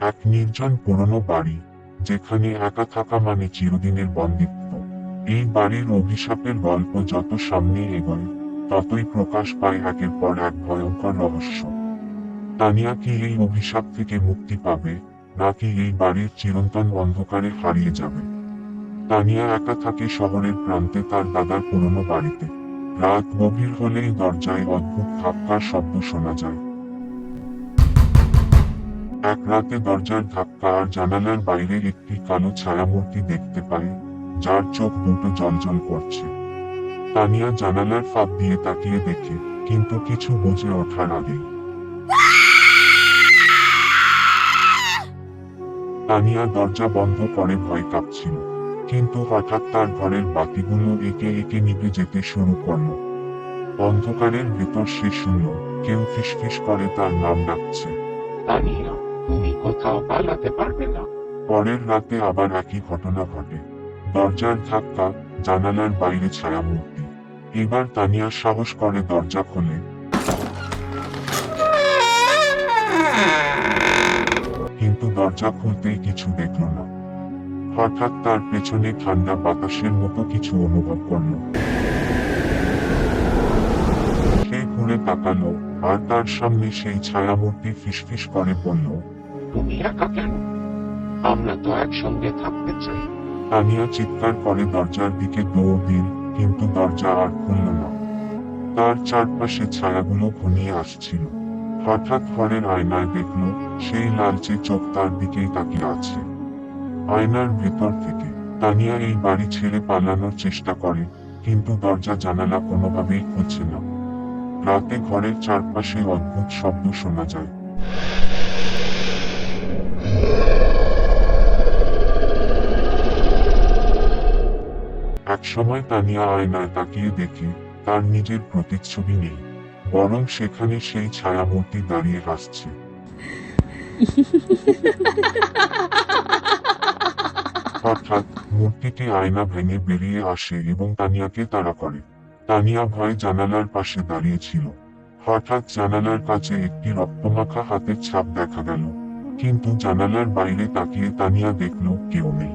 এক নির্জন পুরনো বাড়ি, যেখানে একা থাকা মানে চিরদিনের বন্দিত্ব। এই বাড়ির অভিশাপের গল্প যত সামনে এগোয়, ততই প্রকাশ পায় একের পর এক ভয়ঙ্কর রহস্য। তানিয়া কি এই অভিশাপ থেকে মুক্তি পাবে, নাকি এই বাড়ির চিরন্তন অন্ধকারে হারিয়ে যাবে? তানিয়া একা থাকে শহরের প্রান্তে তার দাদার পুরনো বাড়িতে। রাত গভীর হলেই দরজায় অদ্ভুত ধাক্কার শব্দ শোনা যায়। এক রাতে দরজার ধাক্কা আর জানালার বাইরে একটি কালো ছায়ামূর্তি দেখতে পায় যার চোখ দুটো জলজল করছে। তানিয়া জানালার ফাঁক দিয়ে তাকিয়ে দেখে, কিন্তু কিছু বুঝে ওঠার আগে। তানিয়া দরজা বন্ধ করে ভয় কাঁপছিল, কিন্তু হঠাৎ তার ঘরের বাতিগুলো একে একে নিভে যেতে শুরু করল। অন্ধকারের ভেতর সে শুনল, কেউ ফিসফিস করে তার নাম ডাকছে। তানিয়া পালাতে পারবে না। পরের রাতে আবার একই ঘটনা ঘটে। দরজার ধাক্কা, জানালার বাইরে ছায়ামূর্তি। এবার তানিয়া সাহস করে দরজা খোলে। কিন্তু দরজা খুলতেই কিছু দেখল না। হঠাৎ তার পেছনে ঠান্ডা বাতাসের মতো কিছু অনুভব করল। সে ঘুরে তাকালো, আর তার সামনে সেই ছায়ামূর্তি ফিসফিস করে বলল তুমি একা কেন? আমরা তো একসঙ্গে থাকতে চাই। তানিয়া চিৎকার করে দরজার দিকে দৌড় দিল কিন্তু দরজা আর খুলল না। তার চারপাশে ছায়াগুলো ঘনিয়ে আসছিল। হঠাৎ ঘরের আয়নায় দেখল, সেই লালচে চোখ তার দিকেই তাকিয়ে আছে। আয়নার ভেতর থেকে তানিয়া এই বাড়ি ছেড়ে পালানোর চেষ্টা করে, কিন্তু দরজা জানালা কোনোভাবেই খুলছে না। রাতে ঘরের চারপাশে অদ্ভুত শব্দ শোনা যায়। একসময় তানিয়া আয়নায় তাকিয়ে দেখে, তার নিজের প্রতিচ্ছবি নেই, বরং সেখানে সেই ছায়ামূর্তি দাঁড়িয়ে হাসছে। হঠাৎ মূর্তিটি আয়না ভেঙে বেরিয়ে আসে এবং তানিয়াকে তাড়া করে। তানিয়া ভয়ে জানালার পাশে দাঁড়িয়েছিল হঠাৎ জানালার কাছে একটি রক্তমাখা হাতের ছাপ দেখা গেল, কিন্তু জানালার বাইরে তাকিয়ে তানিয়া দেখল কেউ নেই।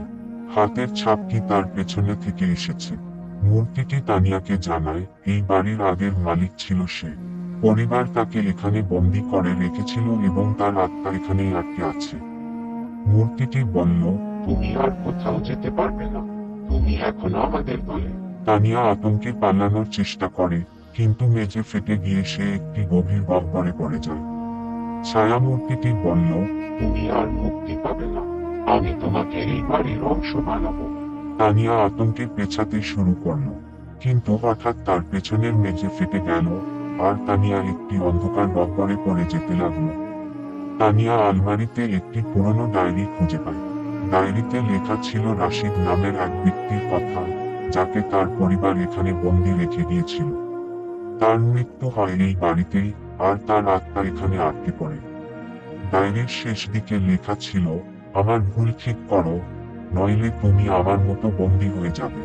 হাতের ছাপ কি তার পেছনে থেকে এসেছে? মূর্তিটি তানিয়াকে জানায় এই বাড়ির আগের মালিক ছিল সে। পরিবার তাকে এখানে বন্দি করে রেখেছিল এবং তার আত্মা এখানেই আটকে আছে। মূর্তিটি বলল তুমি আর কোথাও যেতে পারবে না। তুমি এখন আমাদের দলে। তানিয়া আতঙ্কে পালানোর চেষ্টা করে কিন্তু মেঝে ফেটে গিয়ে সে একটি গভীর গহ্বরে পড়ে যায়। ছায়ামূর্তিটি বলল তুমি আর মুক্তি পাবে আমি তোমাকে এই বাড়ির অংশ বানাবো। তানিয়া আতঙ্কে পেছাতে শুরু করল। কিন্তু হঠাৎ তার পেছনের মেঝে ফেটে গেল, আর তানিয়া একটি অন্ধকার গহ্বরে পড়ে যেতে লাগল। তানিয়া আলমারিতে একটি পুরনো ডায়েরি খুঁজে পায়। ডায়েরিতে লেখা ছিল রাশিদ নামের এক ব্যক্তির কথা, যাকে তার পরিবার এখানে বন্দি রেখে দিয়েছিল। তার মৃত্যু হয় এই বাড়িতেই, আর তার আত্মা এখানে আটকে পড়ে। ডায়েরির শেষ দিকে লেখা ছিল আমার ভুল ঠিক করো, নইলে তুমি আমার মতো বন্দী হয়ে যাবে।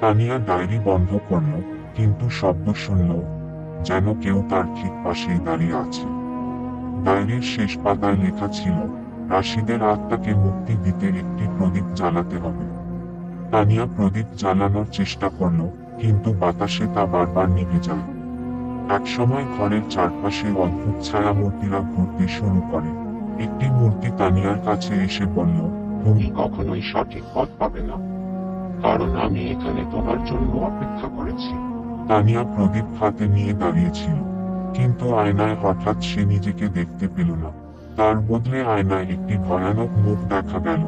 তানিয়া ডায়েরি বন্ধ করল, কিন্তু শব্দ শুনল, যেন কেউ তার ঠিক পাশেই দাঁড়িয়ে আছে। ডায়েরির শেষ পাতায় লেখা ছিল, রাশিদের আত্মাকে মুক্তি দিতে একটি প্রদীপ জ্বালাতে হবে। তানিয়া প্রদীপ জ্বালানোর চেষ্টা করল, কিন্তু বাতাসে তা বারবার নিভে যায়। একসময় ঘরের চারপাশে অদ্ভুত ছায়ামূর্তিরা ঘুরতে শুরু করে। একটি মূর্তি তানিয়ার কাছে এসে বলল তুমি কখনোই সঠিক পথ পাবে না। কারণ আমি এখানে তোমার জন্য অপেক্ষা করেছি। তানিয়া প্রদীপ হাতে নিয়ে দাঁড়িয়েছিল। কিন্তু আয়নায় হঠাৎ সে নিজেকে দেখতে পেল না। তার বদলে আয়নায় একটি ভয়ানক মুখ দেখা গেল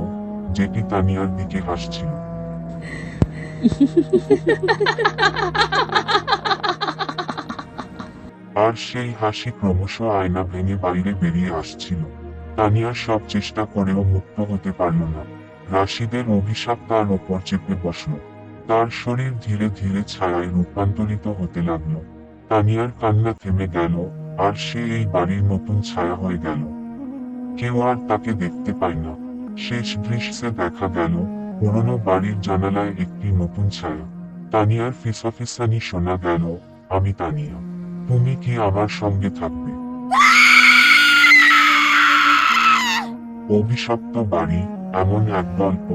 যেটি তানিয়ার দিকে হাসছিল। আর সেই হাসি ক্রমশ আয়না ভেঙে বাইরে বেরিয়ে আসছিল। তানিয়া সব চেষ্টা করেও মুক্ত হতে পারল না। রাশিদের অভিশাপ তার ওপর চেপে বসল। তার শরীর ধীরে ধীরে ছায়ায় রূপান্তরিত হতে লাগল। তানিয়ার কান্না থেমে গেল, আর সে এই বাড়ির নতুন ছায়া হয়ে গেল। কেউ আর তাকে দেখতে পায় না। শেষ দৃশ্যে দেখা গেল, পুরনো বাড়ির জানালায় একটি নতুন ছায়া। তানিয়ার ফিসাফিসানি শোনা গেল, আমি তানিয়া। তুমি কি আমার সঙ্গে থাকবে? অভিশপ্ত বাড়ি এমন এক গল্প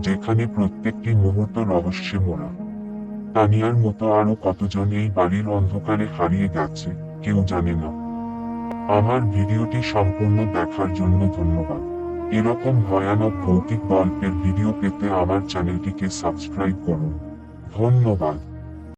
যেখানে প্রত্যেকটি মুহূর্ত রহস্যে মোড়া তানিয়ার মতো আরও কতজন এই বাড়ির অন্ধকারে হারিয়ে গেছে, কেউ জানে না। আমার ভিডিওটি সম্পূর্ণ দেখার জন্য ধন্যবাদ। এরকম ভয়ানক ভৌতিক গল্পের ভিডিও পেতে আমার চ্যানেলটিকে সাবস্ক্রাইব করুন। ধন্যবাদ।